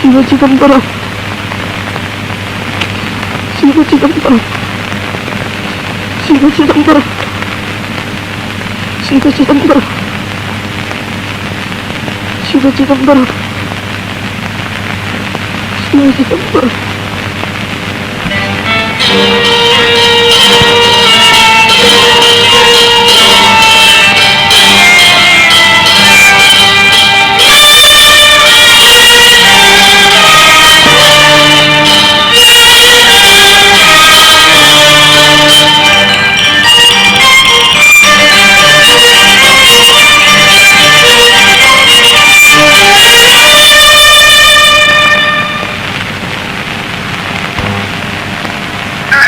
신고지감 지금 신고지감 떨어 지금 떨어 신고지감 지금 신고지감 떨어 지금 떨어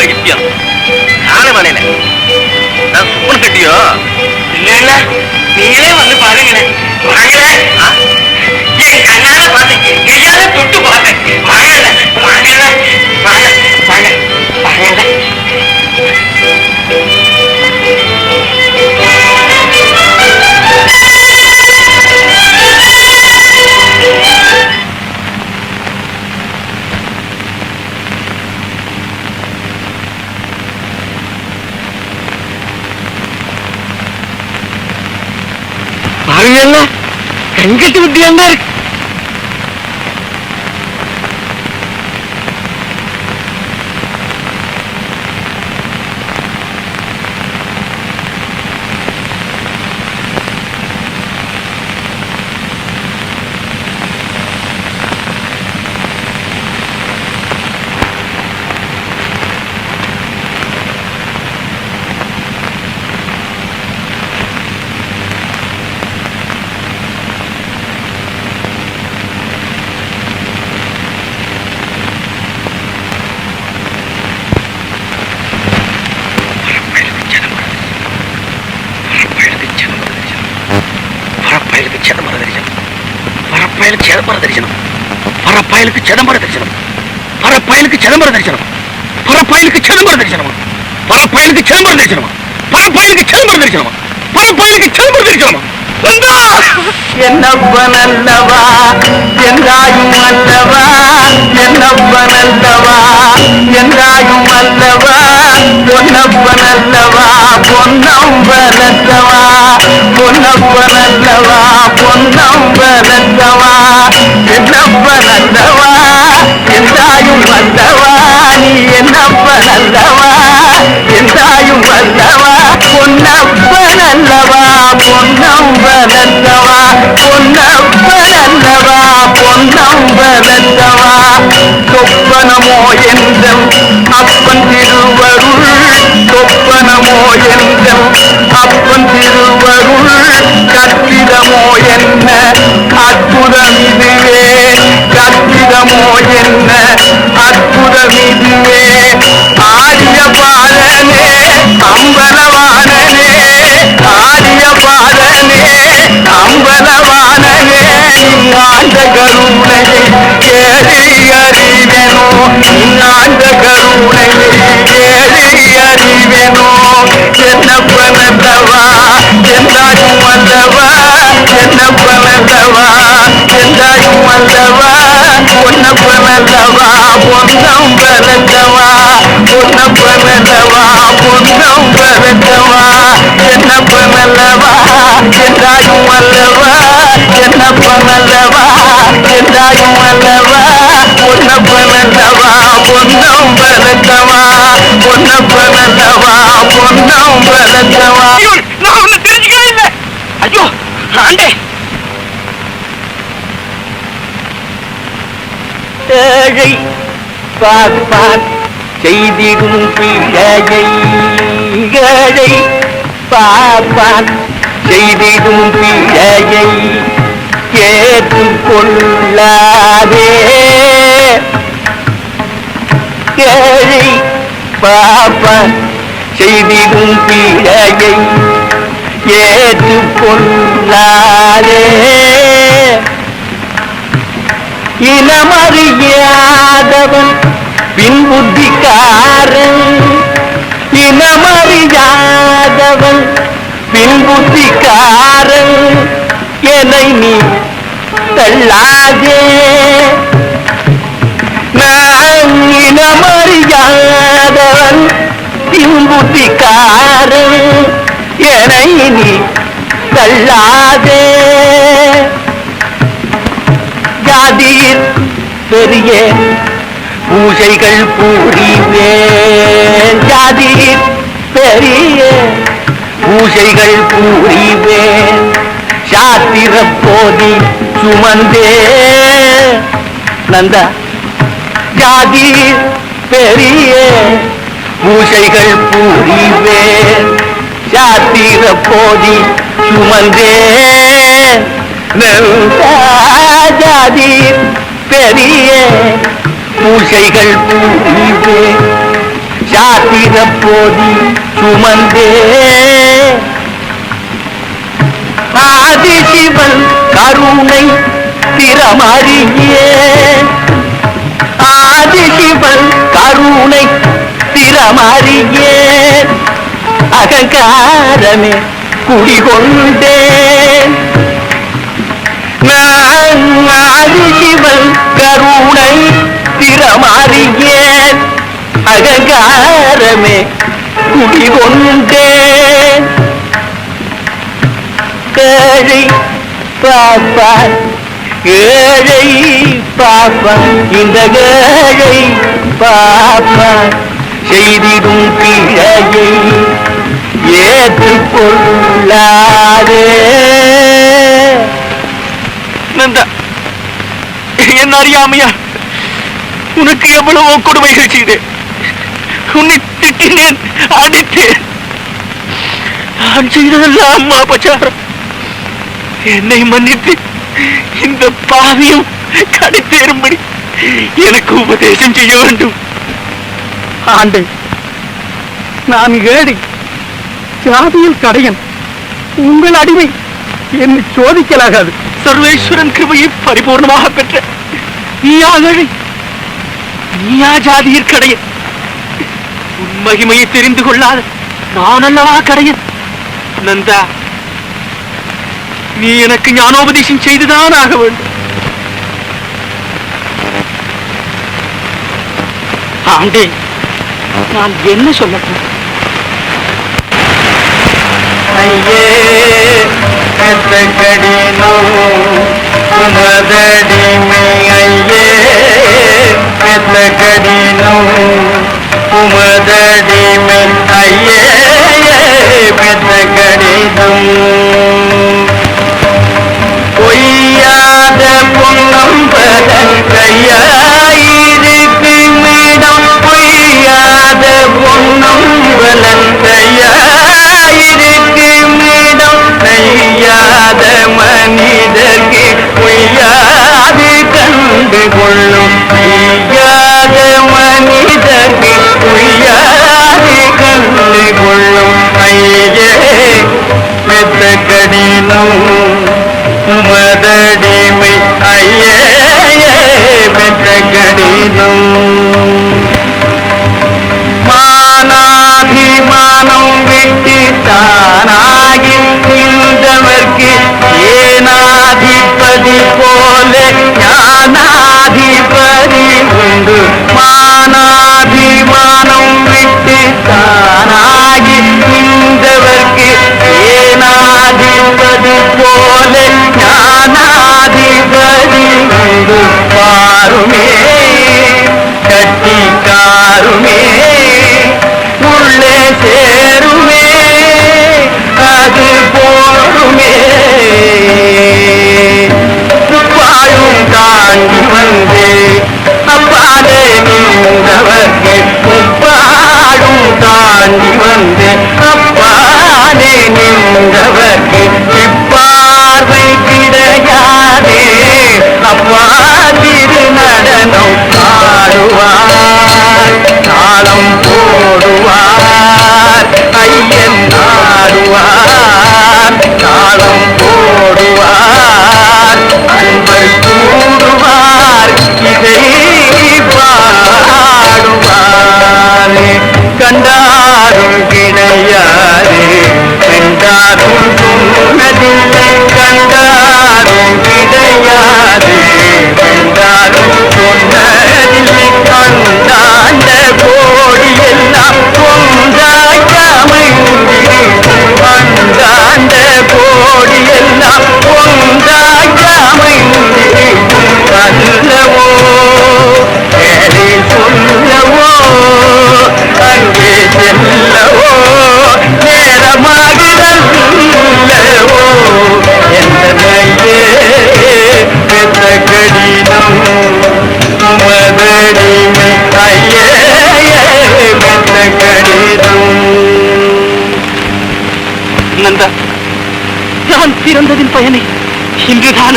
போடா பைத்தியம் நானே மனையில நான் சுப்பன் கட்டியோ? இல்ல இல்ல. நீங்களே வந்து பாருங்களேன். ஆ? என் கண்ணால பார்த்தேன் கையால தொட்டு பார்த்தேன் வாங்கல வாங்கல வாங்க கெட்டு விட்டு என்ன దర్శనం. పరపాయలకి చిదంబర దర్శనం. పరపాయలకి చిదంబర దర్శనం. పరపాయలకి చిదంబర దర్శనం. పరపాయలకి చిదంబర దర్శనం. పరపాయలకి చిదంబర దర్శనం. పరపాయలకి చిదంబర దర్శనం. என்னப்பன் அல்லவா என்றாயும் அல்லவா? என்னப்பன் அல்லவா என்றாயும் அல்லவா? பொன்னப்பன் அல்லவா பொன்னம்பன் அல்லவா பொன்னப்பன் அல்லவா பொன்னம்பன் அல்லவா என்னப்பன் அல்லவா என்றாயும் அல்லவா? நீ என்னப்பன் அல்லவா என்றாயும் அல்லவா? பொன்னப்பன் அல்லவா பொன்னம்பலத்தவா பொன்னப்பனல்லவா பொன்னம்பலத்தவா. சொப்பனமோ என்றம் அப்பன் திருவருள் சொப்பனமோ என்றம் அப்பன் திருவருள் கட்டிடமோ என்ன அற்புதம் இதுவே கட்டிடமோ என்ன அற்புதம் இதுவே. இன்னாந்த கருணையை கேளி அறிவேனோ இன்னாந்த கருணையை கேளி அறிவேனோ என்னப்பனந்தவா எந்தாயும் வந்தவா என்னப்பனந்தவா எந்தாயும் வந்தவா பொன்னப்பனந்தவா பொன்னம் பரந்தவா பொன்னப்பனந்தவா பொன்னம் பரந்தவா என்னப்பனல்லவா எந்தாயும் அல்லவா என்னப்ப வளர்ந்தவா பொன்னம் வளர்ந்தவா. நான் ஒண்ணு தெரிஞ்சுக்கவே இல்லை. ஐயோ ஆண்டே. ஏழை பார்ப்பான் செய்திடும் பிழையை ஏழை பார்ப்பான் செய்திடும் பிழையை ஏற்றுக்கொள்ளாதே ஏழை பாப்பான் செய்திடும் பிழையை ஏற்றுக்கொள்ளாதே. இனமறியாதவன் பின்புத்திக்காரன். இனமறியாதவன் பின்புத்திக்காரன். என்னை நீ தள்ளாதே. நான் இனமறியாதவன் பின்புத்திக்காரன் என்னை நீ தள்ளாதே. ஜாதியில் பெரிய பூஜைகள் பூரிவேன். ஜாதியில் பெரிய பூஜைகள் பூரிவேன். சாத்திர போதி சுமந்தே. நந்தா ஜாதீர் பெரிய பூஜைகள் புரிவே சாத்திர போதி சுமந்தே. ஜாதி பெரிய பூசைகள் புரிவே சாத்திர போதி சுமந்தே. ஆதிசிவன் கருணை திறமறியே. ஆதிசிவன் கருணை திறமறியே அகங்காரமே குடிகொண்டேன். நான் ஆதிசிவன் கருணை திறமாறியேன். அகங்காரமே குடிகொண்டேன். கேழை பாப்பான் ஏழை பாப்பான் இந்த கேழை பாப்பான் செய்திடும் பிழையை ஏற்றுக்கொள்ளாதே. நந்தா என்ன அறியாமையா உனக்கு எவ்வளவோ கொடுமைகள் செய்தேன். உன்னை திட்டினேன் அடித்தேன். நான் செய்ததெல்லாம் அம்மா பச்சாரம் என்னை மன்னித்து இந்த பாவியும் கடைத்தேரும்படி எனக்கு உபதேசம் செய்ய வேண்டும். ஆண்டு நான் ஏழை ஜாதியில் கடையன் உங்கள் அடிமை என்னை சோதிக்கலாகாது. சர்வேஸ்வரன் கிருபையை பரிபூர்ணமாக பெற்ற. நீயா ஏழை நீயா ஜாதியில் கடையன். உன் மகிமையை தெரிந்து கொள்ளாத நான் அல்லவா கடையன். நந்தா நீ எனக்கு ஞானோபதேசம் செய்துதான் ஆக வேண்டும். ஆண்டே நான் என்ன சொல்லட்டும்? ஐயே கடினோ உமதடிமை ஐயே பெத்த கடினோ உமதடிமை ஐயே பெத்த கடினம். பொய்யாத பொன்னம்பதன் கடினம் மதடிமை ஐயே பெற்ற கடினம் மானாபிமானம் விட்டு தானாகி நின்றவர்க்கு ஏனாதிபதி போல ஞானாதிபதி உண்டு. மா சேருமே அது போருமே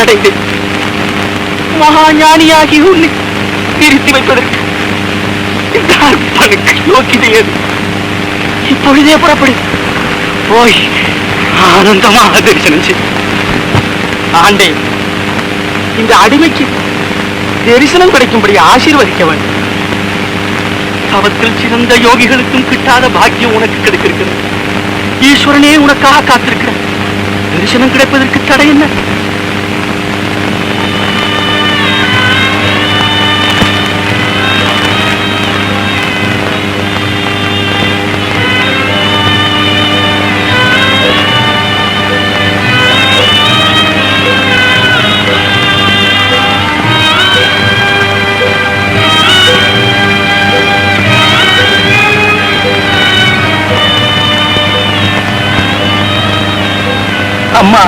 அடைந்தேன் மகா ஞானியாகி உன்னை பிரித்து வைப்பதற்கு இந்த அற்பனுக்கு யோக்கியது இப்பொழுதே புறப்படு. போய் ஆனந்தமாக தரிசனம் செய். ஆண்டே இந்த அடிமைக்கு தரிசனம் கிடைக்கும்படி ஆசீர்வதிக்க வேண்டும். தவத்தில் சிறந்த யோகிகளுக்கும் கிட்டாத பாக்கியம் உனக்கு கிடைத்திருக்கிறது. ஈஸ்வரனே உனக்காக காத்திருக்கிறார். தரிசனம் கிடைப்பதற்கு தடை என்ன? అమ్మా.